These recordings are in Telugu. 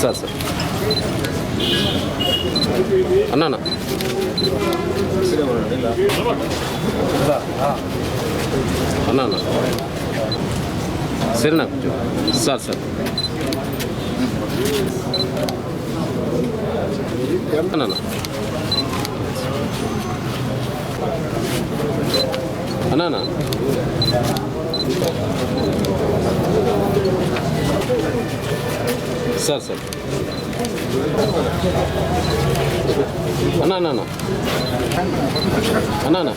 Sir sir. అన్నా అన్న. అన్నా సరేనా? కొంచెం సార్. సార్ అన్నా. అన్న. అన్నా. Sir sir. అన్నా అన్నా అన్నా. అన్నా అన్నా.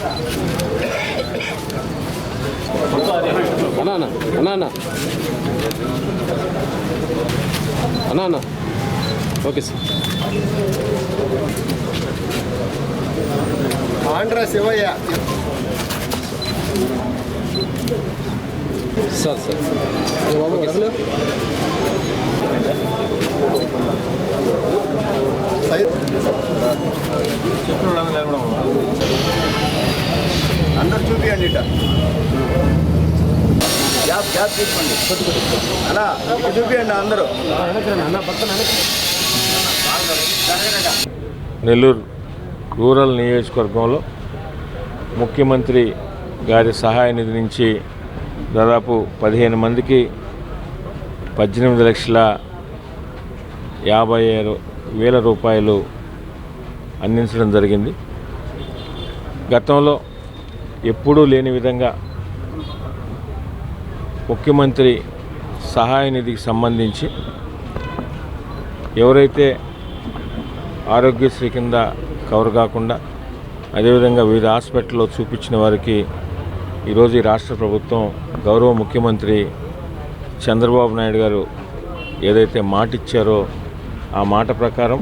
అన్నా అన్నా. అన్నా అన్నా. అన్నా okay sir. Andhra Shivayya. Sir అందరు చూపియండి ఇట గ్యాప్ గ్యాప్ తీసుకోండి. అలా చూపియండి అందరూ. నెల్లూరు రూరల్ నియోజకవర్గంలో ముఖ్యమంత్రి గారి సహాయ నిధి నుంచి దాదాపు పదిహేను మందికి పద్దెనిమిది లక్షల యాభై ఆరు వేల రూపాయలు అందించడం జరిగింది. గతంలో ఎప్పుడూ లేని విధంగా ముఖ్యమంత్రి సహాయ నిధికి సంబంధించి ఎవరైతే ఆరోగ్యశ్రీ కింద కవర్ కాకుండా అదేవిధంగా వివిధ హాస్పిటల్లో చూపించిన వారికి ఈరోజు ఈ రాష్ట్ర ప్రభుత్వం గౌరవ ముఖ్యమంత్రి చంద్రబాబు నాయుడు గారు ఏదైతే మాట ఇచ్చారో ఆ మాట ప్రకారం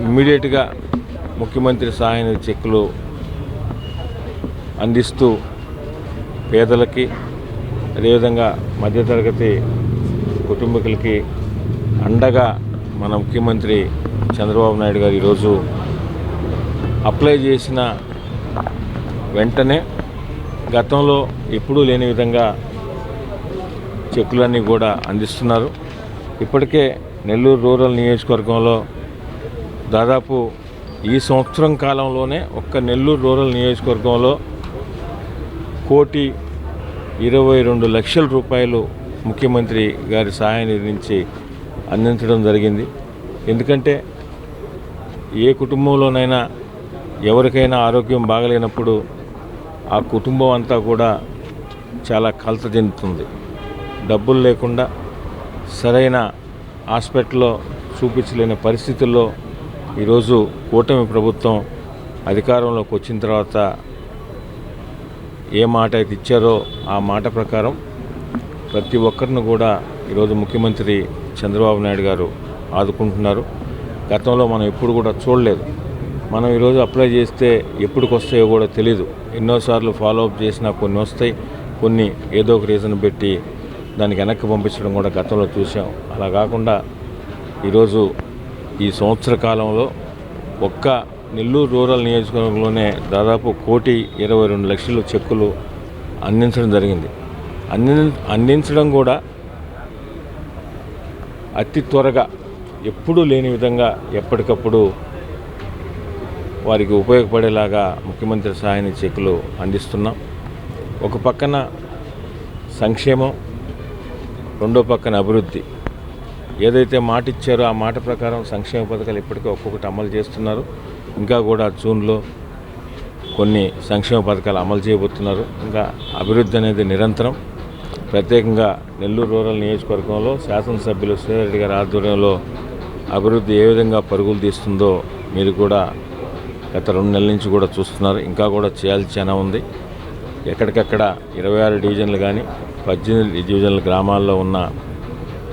ఇమ్మీడియట్గా ముఖ్యమంత్రి సహాయ నిధి చెక్కులు అందిస్తూ పేదలకి అదేవిధంగా మధ్యతరగతి కుటుంబీకులకి అండగా మన ముఖ్యమంత్రి చంద్రబాబు నాయుడు గారు ఈరోజు అప్లై చేసిన వెంటనే గతంలో ఎప్పుడూ లేని విధంగా చెక్కులన్నీ కూడా అందిస్తున్నారు. ఇప్పటికే నెల్లూరు రూరల్ నియోజకవర్గంలో దాదాపు ఈ సంవత్సరం కాలంలోనే ఒక్క నెల్లూరు రూరల్ నియోజకవర్గంలో కోటి ఇరవై రెండు లక్షల రూపాయలు ముఖ్యమంత్రి గారి సహాయం నుంచి అందించడం జరిగింది. ఎందుకంటే ఏ కుటుంబంలోనైనా ఎవరికైనా ఆరోగ్యం బాగలేనప్పుడు ఆ కుటుంబం అంతా కూడా చాలా కలత చెందుతుంది. డబ్బులు లేకుండా సరైన హాస్పిటల్లో చూపించలేని పరిస్థితుల్లో ఈరోజు కూటమి ప్రభుత్వం అధికారంలోకి వచ్చిన తర్వాత ఏ మాట అయితే ఇచ్చారో ఆ మాట ప్రకారం ప్రతి ఒక్కరిని కూడా ఈరోజు ముఖ్యమంత్రి చంద్రబాబు నాయుడు గారు ఆదుకుంటున్నారు. గతంలో మనం ఎప్పుడు కూడా చూడలేదు. మనం ఈరోజు అప్లై చేస్తే ఎప్పటికి వస్తాయో కూడా తెలియదు ఎన్నోసార్లు ఫాలోఅప్ చేసినా కొన్ని వస్తాయి. కొన్ని ఏదో ఒక రీజన్ పెట్టి దానికి వెనక్కి పంపించడం కూడా గతంలో చూసాం అలా కాకుండా ఈరోజు ఈ సంవత్సర కాలంలో ఒక్క నెల్లూరు రూరల్ నియోజకవర్గంలోనే దాదాపు కోటి ఇరవై రెండు లక్షల చెక్కులు అందించడం జరిగింది. అంది అందించడం కూడా అతి త్వరగా ఎప్పుడూ లేని విధంగా ఎప్పటికప్పుడు వారికి ఉపయోగపడేలాగా ముఖ్యమంత్రి సహాయ చెక్కులు అందిస్తున్నాం. ఒక పక్కన సంక్షేమం రెండో పక్కన అభివృద్ధి. ఏదైతే మాట ఇచ్చారో ఆ మాట ప్రకారం సంక్షేమ పథకాలు ఇప్పటికే ఒక్కొక్కటి అమలు చేస్తున్నారు. ఇంకా కూడా జూన్లో కొన్ని సంక్షేమ పథకాలు అమలు చేయబోతున్నారు. ఇంకా అభివృద్ధి అనేది నిరంతరం. ప్రత్యేకంగా నెల్లూరు రూరల్ నియోజకవర్గంలో శాసనసభ్యులు శ్రీరెడ్డి గారి ఆధ్వర్యంలో అభివృద్ధి ఏ విధంగా పరుగులు తీస్తుందో మీరు కూడా గత రెండు నెలల నుంచి కూడా చూస్తున్నారు. ఇంకా కూడా చేయాల్సి చాలా ఉంది. ఎక్కడికక్కడ ఇరవై ఆరు డివిజన్లు కానీ పద్దెనిమిది డివిజన్ల గ్రామాల్లో ఉన్న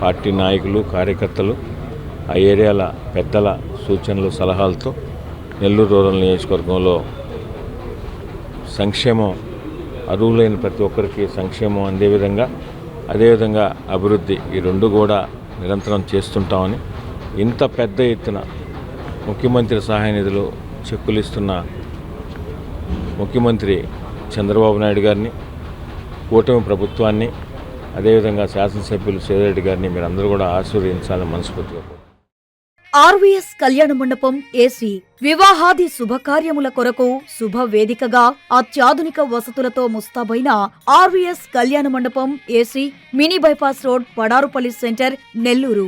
పార్టీ నాయకులు కార్యకర్తలు ఆ ఏరియాల పెద్దల సూచనలు సలహాలతో నెల్లూరు రూరల్ నియోజకవర్గంలో సంక్షేమం అర్హులైన ప్రతి ఒక్కరికి సంక్షేమం అందే విధంగా అదేవిధంగా అభివృద్ధి ఈ రెండు కూడా నిరంతరం చేస్తుంటామని ఇంత పెద్ద ఎత్తున ముఖ్యమంత్రి సహాయ నిధులు చెక్కులు ఇస్తున్న ముఖ్యమంత్రి చంద్రబాబు నాయుడు గారిని కూటమి ప్రభుత్వాన్ని అదేవిధంగా శాసనసభ్యులు సేదరెడ్డి గారిని మీరు అందరూ కూడా ఆశీర్వదించాలని మనస్ఫూర్తిగా ఆర్వీఎస్ కళ్యాణ మండపం ఏసీ వివాహాది శుభకార్యముల కొరకు శుభ వేదికగా అత్యాధునిక వసతులతో ముస్తాబైన ఆర్వీఎస్ కళ్యాణ మండపం AC mini bypass road Padarupalli centre Nellore.